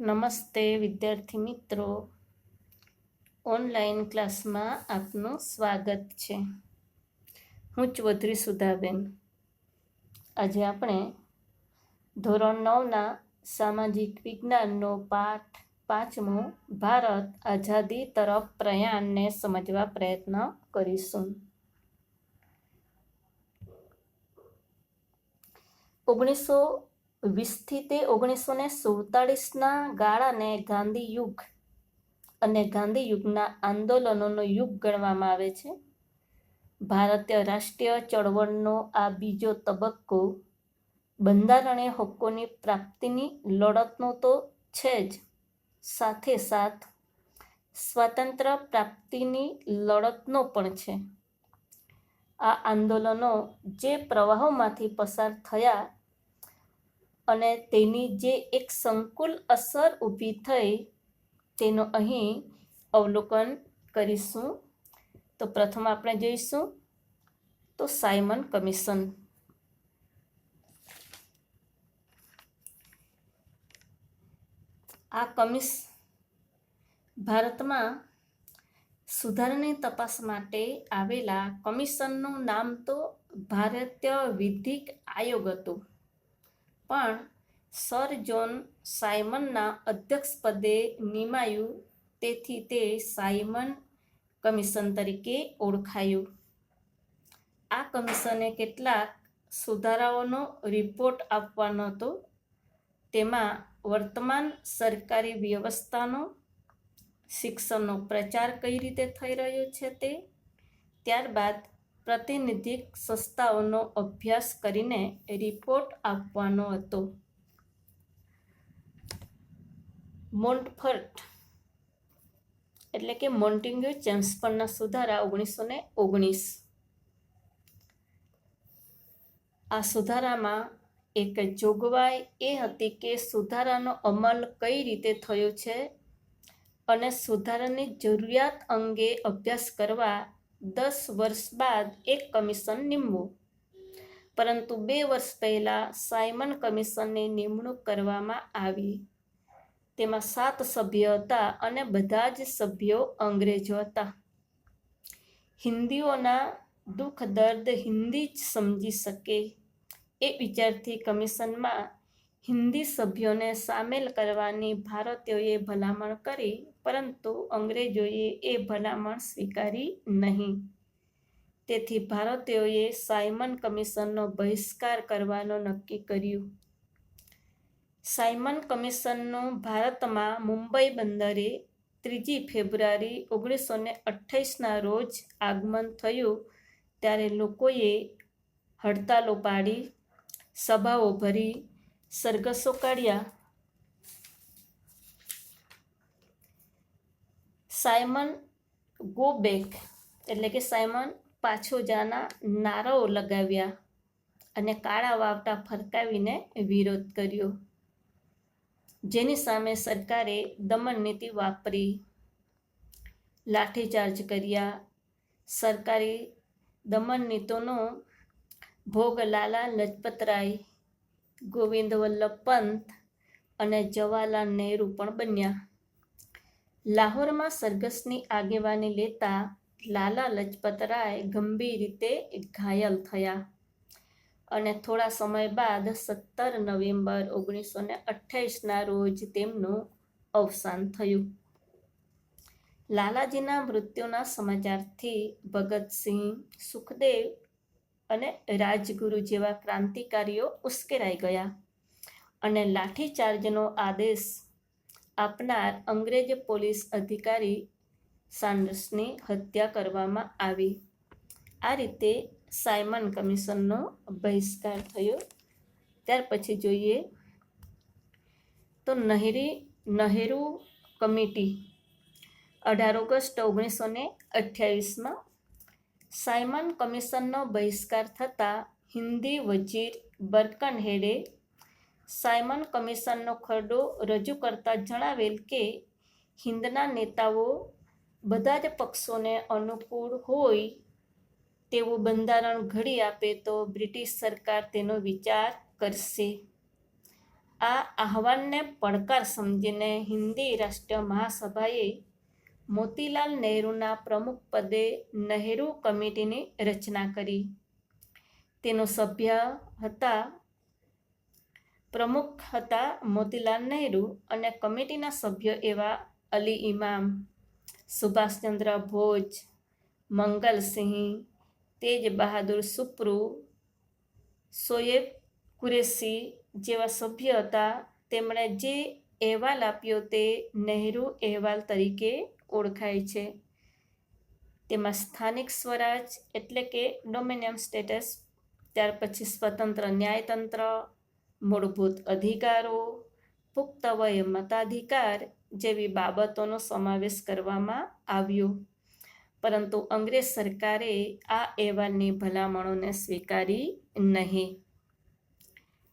નમસ્તે, વિદ્યાર્થી મિત્રો. ઓનલાઈન ક્લાસમાં આપનું સ્વાગત છે. હું ચૌધરી સુધાબેન. આજે આપણે ધોરણ નવના સામાજિક વિજ્ઞાનનો પાઠ પાંચમો, ભારત આઝાદી તરફ પ્રયાણને સમજવા પ્રયત્ન કરીશું. ઓગણીસો વીસથી તે ઓગણીસો ને સુડતાળીસના ગાળાને ગાંધી યુગ અને ગાંધી યુગના આંદોલનોનો યુગ ગણવામાં આવે છે. ભારતીય રાષ્ટ્રીય ચળવળનો આ બીજો તબક્કો બંધારણીય હકોની પ્રાપ્તિની લડતનો તો છે જ. સાથે સાથ સ્વાતંત્ર્ય પ્રાપ્તિની લડતનો પણ છે. આ આંદોલનો જે પ્રવાહોમાંથી પસાર થયા અને તેની જે એક સંકુલ અસર ઊભી થઈ તેનું અહીં અવલોકન કરીશું. તો પ્રથમ આપણે જોઈશું. તો સાયમન કમિશન. આ કમિશ ભારતમાં સુધારણી તપાસ માટે આવેલા કમિશનનું નામ તો ભારતીય વિધિક આયોગ હતું. પણ સર જોન સાયમનના અધ્યક્ષપદે નિમાયું, તેથી તે સાયમન કમિશન તરીકે ઓળખાયું. આ કમિશને કેટલાક સુધારાઓનો રિપોર્ટ આપવાનો હતો. તેમાં વર્તમાન સરકારી વ્યવસ્થાનો, શિક્ષણનો પ્રચાર કઈ રીતે થઈ રહ્યો છે તે, ત્યારબાદ પ્રતિનિધિક સંસ્થાઓનો અભ્યાસ કરીને રિપોર્ટ આપવાનો હતો. મોન્ટફર્ટ એટલે કે મોન્ટિંગ્યુ ચેમ્સપરના સુધારા ઓગણીસો ને ઓગણીસ. આ સુધારામાં એક જોગવાઈ એ હતી કે સુધારાનો અમલ કઈ રીતે થયો છે અને સુધારાની જરૂરિયાત અંગે અભ્યાસ કરવા દસ વર્ષ બાદ એક કમિશન નીમવું. પરંતુ બે વર્ષ પહેલાં સાયમન કમિશનની નિમણૂક કરવામાં આવી. તેમાં સાત સભ્ય હતા અને બધા જ સભ્યો અંગ્રેજો હતા. હિન્દીઓના દુઃખ દર્દ હિન્દી જ સમજી શકે એ વિચારથી કમિશનમાં હિન્દી સભ્યોને સામેલ કરવાની ભારતીયોએ ભલામણ કરી, પરંતુ અંગ્રેજોએ એ ભલામણ સ્વીકારી નહીં. તેથી ભારતીયોએ સાયમન કમિશનનો બહિષ્કાર કરવાનો નક્કી કર્યું. સાયમન કમિશનનું ભારતમાં મુંબઈ બંદરે ત્રીજી ફેબ્રુઆરી ઓગણીસો ને અઠ્ઠાવીસના રોજ આગમન થયું, ત્યારે લોકોએ હડતાલો પાડી, સભાઓ ભરી સરઘસો કાઢ્યા સાયમન ગો બેક એટલે કે સાયમન પાછો જાના નારાઓ લગાવ્યા અને કાળા વાવટા ફરકાવીને વિરોધ કર્યો. જેની સામે સરકારે દમન નીતિ વાપરી, લાઠીચાર્જ કર્યા. સરકારી દમન નીતિનો ભોગ લાલા લજપતરાય ગોવિંદ વલ્લભ પંત અને જવાહરલાલ નહેરુ પણ બન્યા. લાહોરમાં સરઘસની આગેવાની લેતા લાલા લજપત રાય ગંભીર રીતે ઘાયલ થયા અને થોડા સમય બાદ સત્તર નવેમ્બર ઓગણીસો ને અઠ્યાવીસના રોજ તેમનું અવસાન થયું. લાલાજીના મૃત્યુના સમાચારથી ભગતસિંહ સુખદેવ અને રાજગુરુ જેવા ક્રાંતિકારીઓ ઉશ્કેરાઈ ગયા. અને લાઠીચાર્જનો આદેશ આપનાર અંગ્રેજ પોલીસ અધિકારી સાન્ડર્સની હત્યા કરવામાં આવી. આ રીતે સાયમન કમિશનનો બહિષ્કાર થયો. ત્યાર પછી જોઈએ તો નહેરી, નહેરુ કમિટી અઢાર ઓગસ્ટ ઓગણીસો ને અઠ્યાવીસમાં સાયમન કમિશનનો બહિષ્કાર થતાં હિન્દી વજીર બરકન હેડે સાયમન કમિશનનો ખરડો રજૂ કરતા જણાવેલ કે, હિન્દના નેતાઓ બધા જ પક્ષોને અનુકૂળ હોય તેવું બંધારણ ઘડી આપે તો બ્રિટિશ સરકાર તેનો વિચાર કરશે. આ આહવાનને પડકાર સમજીને હિન્દી રાષ્ટ્રીય મહાસભાએ મોતીલાલ નહેરુના પ્રમુખ પદે નહેરુ કમિટીની રચના કરી. તેનો સભ્ય હતા, પ્રમુખ હતા મોતીલાલ નહેરુ અને કમિટીના સભ્ય એવા અલી ઇમામ, સુભાષચંદ્ર ભોજ મંગલસિંહ તેજ બહાદુર સુપ્રુ, સોએબ કુરેશી જેવા સભ્ય હતા. તેમણે જે અહેવાલ આપ્યો તે નહેરુ અહેવાલ તરીકે ઓળખાય છે. તેમાં સ્થાનિક સ્વરાજ એટલે કે ડોમિનિયમ સ્ટેટસ, ત્યાર પછી સ્વતંત્ર ન્યાયતંત્ર, મૂળભૂત અધિકારો, પુખ્ત વયે મતાધિકાર જેવી બાબતોનો સમાવેશ કરવામાં આવ્યો. પરંતુ અંગ્રેજ સરકારે આ અહેવાલની ભલામણોને સ્વીકારી નહીં.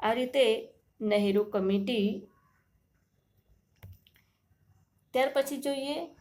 આ રીતે નહેરુ કમિટી, ત્યાર પછી જોઈએ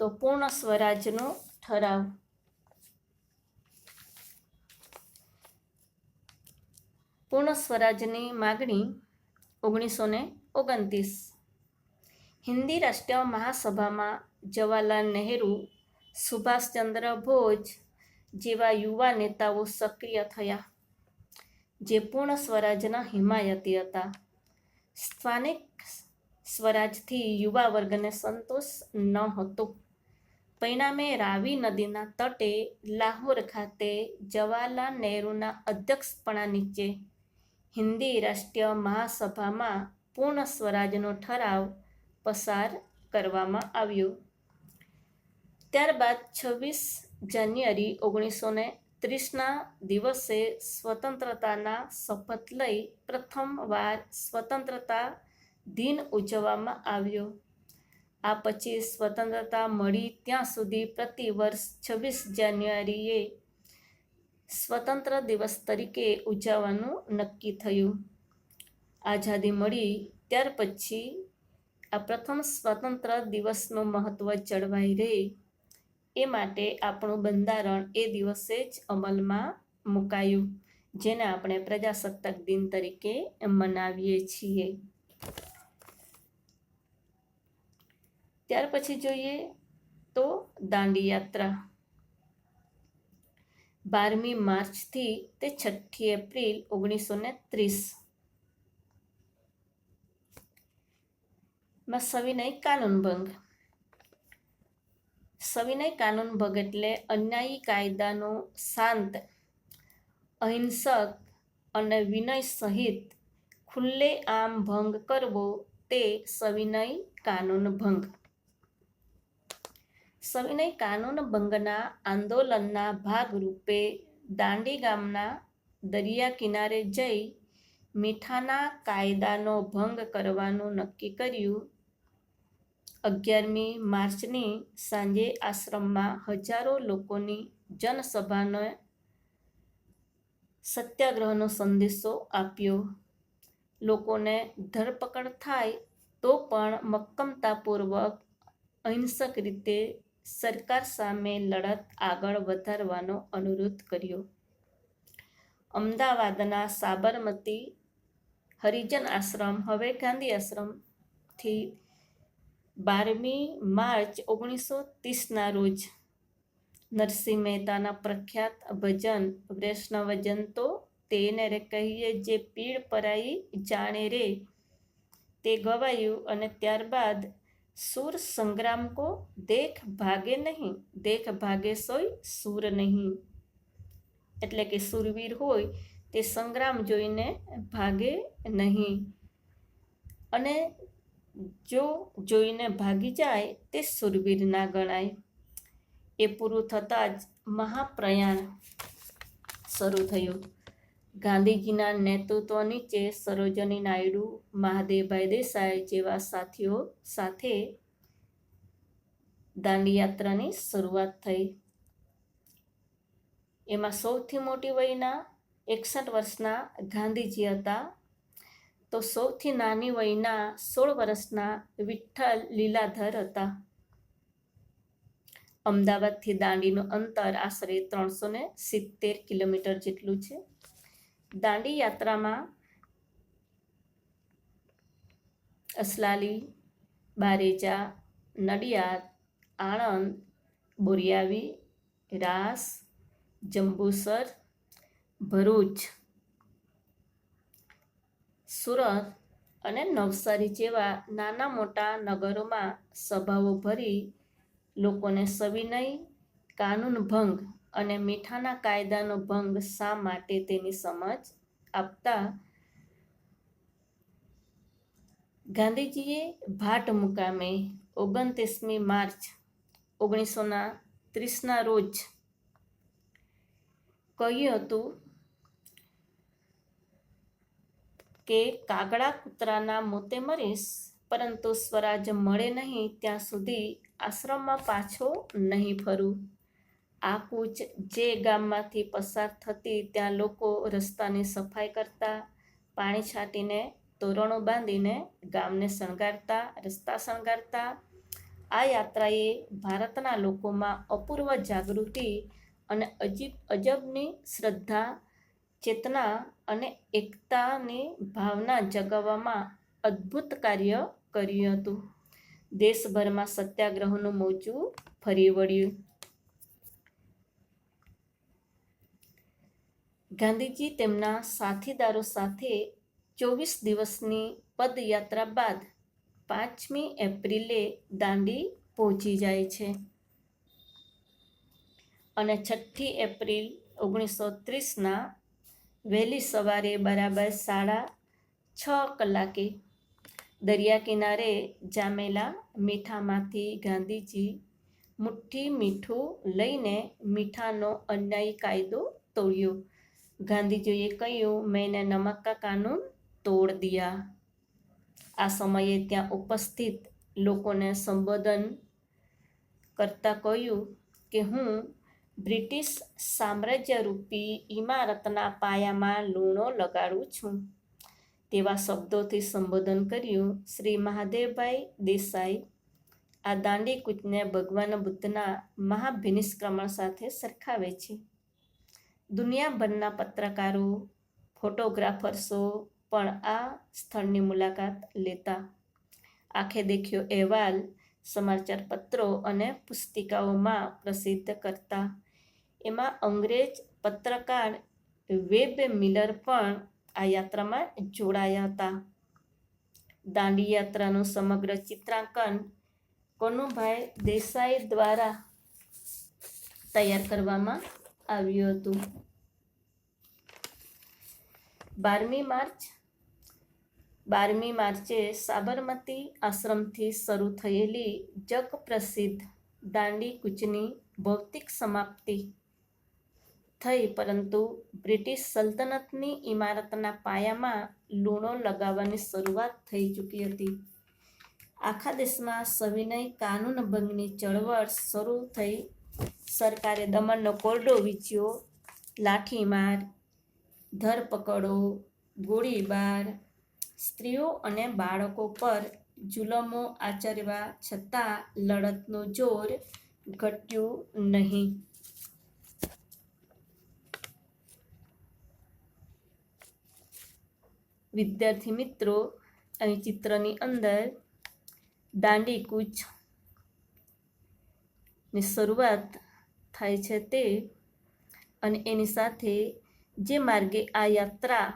તો પૂર્ણ સ્વરાજનો ઠરાવ. પૂર્ણ સ્વરાજની માગણી ઓગણીસો ને ઓગણત્રીસ. હિન્દી રાષ્ટ્રીય મહાસભામાં જવાહરલાલ નહેરુ, સુભાષચંદ્ર ભોજ જેવા યુવા નેતાઓ સક્રિય થયા, જે પૂર્ણ સ્વરાજના હિમાયતી હતા. સ્થાનિક સ્વરાજથી યુવા વર્ગને સંતોષ ન હતો. પરિણામે રાવી નદીના તટે લાહોર ખાતે જવાહરલાલ નહેરુના અધ્યક્ષપણા નીચે હિન્દી રાષ્ટ્રીય મહાસભામાં પૂર્ણ સ્વરાજનો ઠરાવ પસાર કરવામાં આવ્યો. ત્યારબાદ છવ્વીસ જાન્યુઆરી ઓગણીસો ને ત્રીસના દિવસે સ્વતંત્રતાના શપથ લઈ પ્રથમવાર સ્વતંત્રતા દિન ઉજવવામાં આવ્યો. આ પછી સ્વતંત્રતા મળી ત્યાં સુધી પ્રતિ વર્ષ છવ્વીસ જાન્યુઆરીએ સ્વતંત્ર દિવસ તરીકે ઉજવવાનું નક્કી થયું. આઝાદી મળી ત્યાર પછી આ પ્રથમ સ્વતંત્ર દિવસનું મહત્ત્વ જળવાઈ રહે એ માટે આપણું બંધારણ એ દિવસે જ અમલમાં મુકાયું, જેને આપણે પ્રજાસત્તાક દિન તરીકે મનાવીએ છીએ. ત્યાર પછી જોઈએ તો દાંડી યાત્રા બારમી માર્ચથી તે છઠ્ઠી એપ્રિલ ઓગણીસો ને ત્રીસમાં સવિનય કાનૂન ભંગ સવિનય કાનૂન ભંગ એટલે અન્યાયી કાયદાનો શાંત, અહિંસક અને વિનય સહિત ખુલ્લે આમ ભંગ કરવો તે સવિનય કાનૂન ભંગ સવિનય કાનૂન ભંગના આંદોલનના ભાગરૂપે દાંડી ગામના દરિયા કિનારે જઈ મીઠાના કાયદાનો ભંગ કરવાનું નક્કી કર્યું. અગિયારમી માર્ચની સાંજે આશ્રમમાં હજારો લોકોની જનસભાનો સત્યાગ્રહનો સંદેશો આપ્યો. લોકોને ધરપકડ થાય તો પણ મક્કમતાપૂર્વક અહિંસક રીતે સરકાર સામે લડત આગળ વધારવાનો અનુરોધ કર્યો. અમદાવાદના સાબરમતી હરિજન આશ્રમ, હવે ગાંધી આશ્રમથી બારમી માર્ચ ઓગણીસો ત્રીસના રોજ નરસિંહ મહેતાના પ્રખ્યાત ભજન વૈષ્ણવજન તો તેને રે કહીએ જે પીડ પરાઈ જાણે રે. તે ગવાયું અને ત્યારબાદ સુર સંગ્રામ કો દેખ ભાગે નહીં દેખ ભાગે સોય સુર નહીં એટલે કે સુરવીર હોય તે સંગ્રામ જોઈને ભાગે નહીં. અને જો જોઈને ભાગી જાય તે સુરવીર ના ગણાય. એ પૂરું થતાં જ મહાપ્રયાણ શરૂ થયું. ગાંધીજીના નેતૃત્વ નીચે સરોજની નાયડુ, મહાદેવભાઈ દેસાઈ જેવા સાથીઓ સાથે દાંડીયાત્રાની શરૂઆત થઈ. એમાં સૌથી મોટી વયના એકસઠ વર્ષના ગાંધીજી હતા. તો સૌથી નાની વયના સોળ વર્ષના વિઠ્ઠલ લીલાધર હતા. અમદાવાદથી દાંડીનું અંતર આશરે ત્રણસો ને સિત્તેર કિલોમીટર જેટલું છે. દાંડી યાત્રામાં અસલાલી, બારેજા, નડિયાદ, આણંદ, બોરિયાવી, રાસ, જંબુસર, ભરૂચ, સુરત અને નવસારી જેવા નાના મોટા નગરોમાં સભાઓ ભરી લોકોને સવિનય કાનૂન ભંગ અને મીઠાના કાયદાનો ભંગ શા માટે તેની સમજ આપતા ગાંધીજીએ ભાટ મુકામે ઓગણત્રીસમી માર્ચ ઓગણીસોના ત્રીસના રોજ કહ્યું હતું કે કાગડા કૂતરાના મોતે મરીશ, પરંતુ સ્વરાજ મળે નહીં ત્યાં સુધી આશ્રમમાં પાછો નહીં ફરું. આ કૂચ જે ગામમાંથી પસાર થતી ત્યાં લોકો રસ્તાની સફાઈ કરતા, પાણી છાંટીને, તોરણો બાંધીને ગામને શણગારતા, રસ્તા શણગારતા. આ યાત્રાએ ભારતના લોકોમાં અપૂર્વ જાગૃતિ અને અજીબ અજબની શ્રદ્ધા, ચેતના અને એકતાની ભાવના જગાવવામાં અદ્ભુત કાર્ય કર્યું હતું. દેશભરમાં સત્યાગ્રહનું મોજું ફરી વળ્યું. ગાંધીજી તેમના સાથીદારો સાથે ચોવીસ દિવસની પદયાત્રા બાદ પાંચમી એપ્રિલે દાંડી પહોંચી જાય છે અને છઠ્ઠી એપ્રિલ ઓગણીસો ત્રીસના વહેલી સવારે બરાબર સાડા છ કલાકે દરિયા કિનારે જામેલા મીઠામાંથી ગાંધીજી મુઠ્ઠી મીઠું લઈને મીઠાનો અન્યાયી કાયદો તોડ્યો. ગાંધીજીએ કહ્યું, મેને નમક કા કાનૂન તોડ દિયા. આ સમયે ત્યાં ઉપસ્થિત લોકોને સંબોધન કરતાં કહ્યું કે, હું બ્રિટિશ સામ્રાજ્યરૂપી ઇમારતના પાયામાં લૂણો લગાડું છું. તેવા શબ્દોથી સંબોધન કર્યું શ્રી મહાદેવભાઈ દેસાઈ. આ દાંડી કૂચને ભગવાન બુદ્ધના મહાભિનિષ્ક્રમણ સાથે સરખાવે છે. દુનિયાભરના પત્રકારો, ફોટોગ્રાફર્સો પણ આ સ્થળની મુલાકાત લેતા. આંખે દેખ્યો અહેવાલ સમાચાર પત્રો અને પુસ્તિકાઓમાં પ્રસિદ્ધ કરતા. એમાં અંગ્રેજ પત્રકાર વેબ મિલર પણ આ યાત્રામાં જોડાયા હતા. દાંડી યાત્રાનું સમગ્ર ચિત્રાંકન કોનુભાઈ દેસાઈ દ્વારા તૈયાર કરવામાં આવ્યું હતું. બારમી માર્ચ, બારમી માર્ચે સાબરમતી આશ્રમથી શરૂ થયેલી જગપ્રસિદ્ધ દાંડી કૂચની ભૌતિક સમાપ્તિ થઈ, પરંતુ બ્રિટિશ સલ્તનતની ઇમારતના પાયામાં લૂણો લગાવવાની શરૂઆત થઈ ચૂકી હતી. આખા દેશમાં સવિનય કાનૂન ભંગની ચળવળ શરૂ થઈ સરકારે દમણનો કોરડો વીચ્યો, લાઠીમાર, ધરપકડો, ગોળીબાર. સ્ત્રીઓ અને બાળકો પર જુલમો આચરવા છતાં લડતનું જોર ઘટ્યું નહીં. વિદ્યાર્થી મિત્રો, અહીં ચિત્રની અંદર દાંડી કૂચ ની શરૂઆત થાય છે તે અને એની સાથે જે માર્ગે આ યાત્રા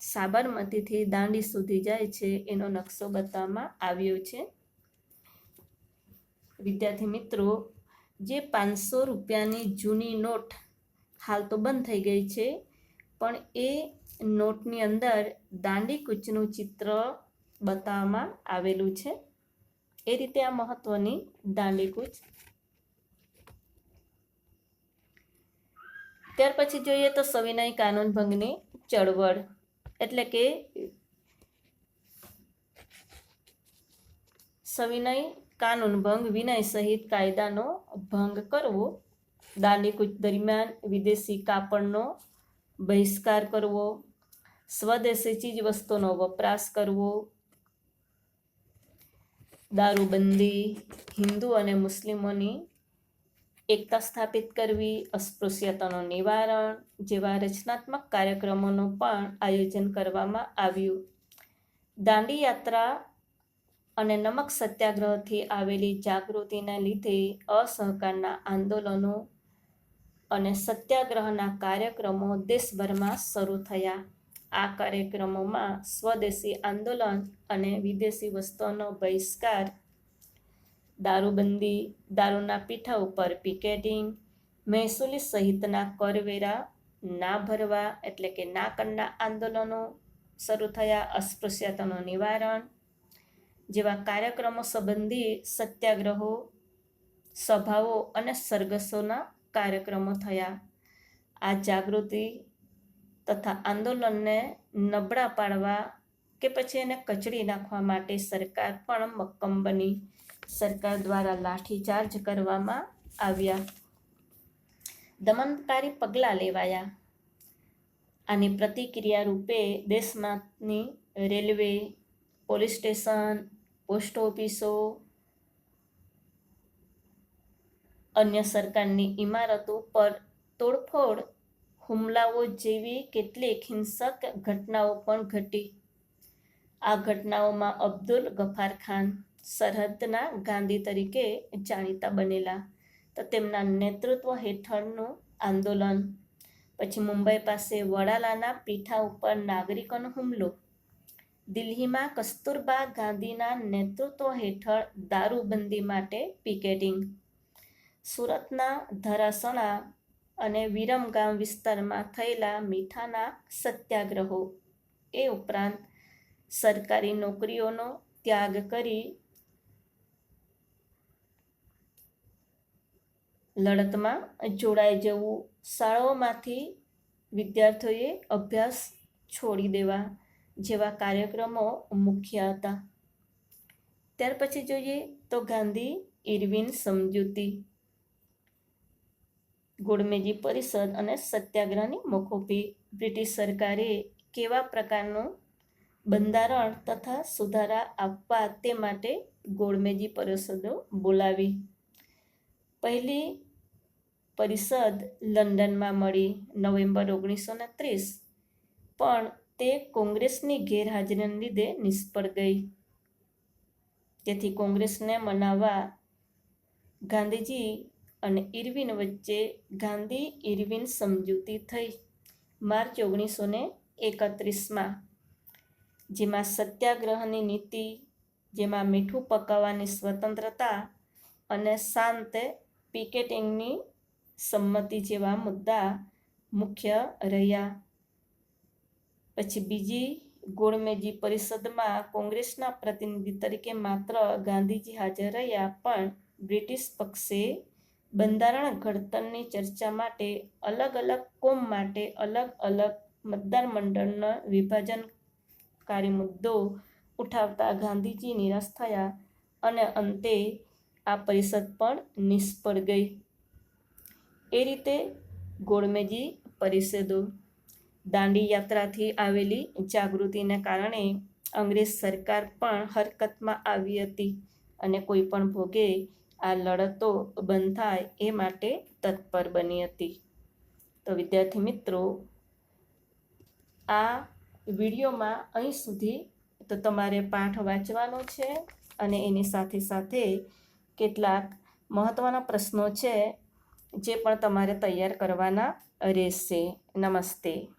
સાબરમતીથી દાંડી સુધી જાય છે એનો નકશો બતાવવામાં આવ્યો છે. વિદ્યાર્થી મિત્રો, જે પાંચસો રૂપિયાની જૂની નોટ હાલ તો બંધ થઈ ગઈ છે, પણ એ નોટની અંદર દાંડી કૂચનું ચિત્ર બતાવવામાં આવેલું છે. એ રીતે આ મહત્વની દાંડી કૂચ ત્યાર પછી જોઈએ તો સવિનય કાનૂન ભંગની ચળવળ. એટલે કે સવિનય કાનૂન ભંગ વિનય સહિત કાયદાનો ભંગ કરવો દાંડીકૂચ દરમિયાન વિદેશી કાપડનો બહિષ્કાર કરવો, સ્વદેશી ચીજ વસ્તુનો વપરાશ કરવો, દારૂબંધી હિન્દુ અને મુસ્લિમોની એકતા સ્થાપિત કરવી, અસ્પૃશ્યતાનું નિવારણ જેવા રચનાત્મક કાર્યક્રમોનું પણ આયોજન કરવામાં આવ્યું. દાંડી યાત્રા અને નમક સત્યાગ્રહથી આવેલી જાગૃતિના લીધે અસહકારના આંદોલનો અને સત્યાગ્રહના કાર્યક્રમો દેશભરમાં શરૂ થયા. આ કાર્યક્રમોમાં સ્વદેશી આંદોલન અને વિદેશી વસ્તુઓનો બહિષ્કાર દારૂબંધી, દારૂના પીઠા ઉપર પિકેટિંગ, મહેસૂલી સહિતના કરવેરા ના ભરવા એટલે કે ના કરના આંદોલનો શરૂ થયા, અસ્પૃશ્યતાનું નિવારણ જેવા કાર્યક્રમો સંબંધી સત્યાગ્રહો, સભાઓ અને સરઘસોના કાર્યક્રમો થયા. આ જાગૃતિ તથા આંદોલનને નબળા પાડવા કે પછી એને કચડી નાખવા માટે સરકાર પણ મક્કમ બની. સરકાર દ્વારા લાઠીચાર્જ કરવામાં આવ્યા. દમનકારી પગલાં લેવાયા આની પ્રતિક્રિયા રૂપે દેશમાંની રેલવે, પોલીસ સ્ટેશન, પોસ્ટ ઓફિસો, અન્ય સરકારની ઇમારતો પર તોડફોડ, હુમલાઓ જેવી કેટલીક હિંસક ઘટનાઓ પણ ઘટી. આ ઘટનાઓમાં અબ્દુલ ગફાર ખાન સરહદના ગાંધી તરીકે જાણીતા બનેલા. તો તેમના નેતૃત્વ હેઠળનું આંદોલન. પછી મુંબઈ પાસે વડાલાના પીઠા ઉપર નાગરિકોનો હુમલો. દિલ્હીમાં કસ્તુરબા ગાંધીના નેતૃત્વ હેઠળ દારૂબંધી માટે પિકેટિંગ. સુરતના ધરાસણા અને વિરમગામ વિસ્તારમાં થયેલા મીઠાના સત્યાગ્રહો. એ ઉપરાંત સરકારી નોકરીઓનો ત્યાગ કરી લડતમાં જોડાઈ જવું. શાળાઓમાંથી વિદ્યાર્થીઓએ અભ્યાસ છોડી દેવા જેવા કાર્યક્રમો મુખ્ય હતા. ત્યાર પછી જોઈએ તો ગાંધી, ઇરવિન સમજૂતી ગોળમેજી પરિષદ અને સત્યાગ્રહની મોકોપી બ્રિટિશ સરકારે કેવા પ્રકારનું બંધારણ તથા સુધારા આપવા તે માટે ગોળમેજી પરિષદો બોલાવી. પહેલી પરિષદ લંડનમાં મળી નવેમ્બર ઓગણીસો ને ત્રીસ. પણ તે કોંગ્રેસની ગેરહાજરીને લીધે નિષ્ફળ ગઈ. તેથી કોંગ્રેસને મનાવવા ગાંધીજી અને ઇરવિન વચ્ચે ગાંધી ઇરવિન સમજૂતી થઈ માર્ચ ઓગણીસો ને એકત્રીસમાં, જેમાં સત્યાગ્રહની નીતિ, જેમાં મીઠું પકાવવાની સ્વતંત્રતા અને શાંત પિકેટિંગની સંમતિ જેવા મુદ્દા મુખ્ય રહ્યા. પછી બીજી ગોળમેજી પરિષદમાં કોંગ્રેસના પ્રતિનિધિ તરીકે માત્ર ગાંધીજી હાજર રહ્યા, પણ બ્રિટિશ પક્ષે બંધારણ ઘડતરની ચર્ચા માટે અલગ અલગ કોમ માટે અલગ અલગ મતદાર મંડળના વિભાજનકારી મુદ્દો ઉઠાવતા ગાંધીજી નિરાશ થયા અને અંતે આ પરિષદ પણ નિષ્ફળ ગઈ. એ રીતે ગોળમેજી પરિષદો, દાંડી યાત્રાથી આવેલી જાગૃતિને કારણે અંગ્રેજ સરકાર પણ હરકતમાં આવી હતી અને કોઈ પણ ભોગે આ લડતો બંધ થાય એ માટે તત્પર બની હતી. તો વિદ્યાર્થી મિત્રો, આ વિડીયોમાં અહીં સુધી. તો તમારે પાઠ વાંચવાનો છે અને એની સાથે સાથે કેટલાક મહત્ત્વના પ્રશ્નો છે જે પણ તમારે તૈયાર કરવાના રહેશે. નમસ્તે.